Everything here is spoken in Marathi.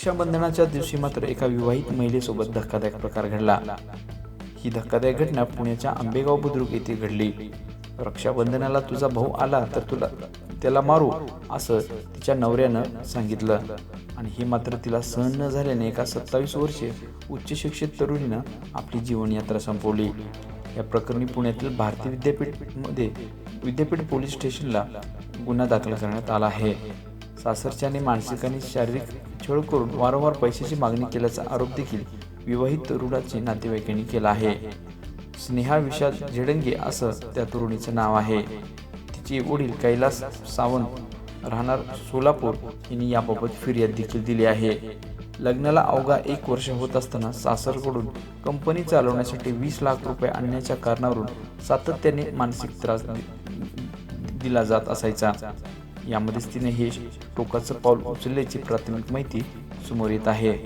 रक्षाबंधनाच्या दिवशी मात्र एका विवाहित महिलेसोबत धक्कादायक प्रकार घडला. ही धक्कादायक घटना पुण्याच्या आंबेगाव बुद्रुक येथे घडली. रक्षाबंधनाला तुझा भाऊ आला तर तुला त्याला मारू असं तिच्या नवऱ्यानं सांगितलं. आणि हे मात्र तिला सहन न झाल्याने एका सत्तावीस वर्षे उच्च शिक्षित तरुणीनं आपली जीवनयात्रा संपवली. या प्रकरणी पुण्यातील भारतीय विद्यापीठमध्ये विद्यापीठ पोलीस स्टेशनला गुन्हा दाखल करण्यात आला आहे. सासरच्याने मानसिक आणि शारीरिक छळ करून वारंवार पैशाची मागणी केल्याचा आरोप देखील विवाहित तरुणाचे नातेवाईकांनी केला आहे. स्नेहा विशाल झेडंगे असं त्या तरुणीचं नाव आहे. तिचे वडील कैलास सावंत राहणार सोलापूर यांनी याबाबत फिर्याद देखील दिली आहे. लग्नाला अवघा एक वर्ष होत असताना सासरकडून कंपनी चालवण्यासाठी वीस लाख रुपये आणण्याच्या कारणावरून सातत्याने मानसिक त्रास दिला जात असायचा. यामध्येच तिने हे टोकाचं पाऊल उचलल्याची प्राथमिक माहिती समोर येत आहे.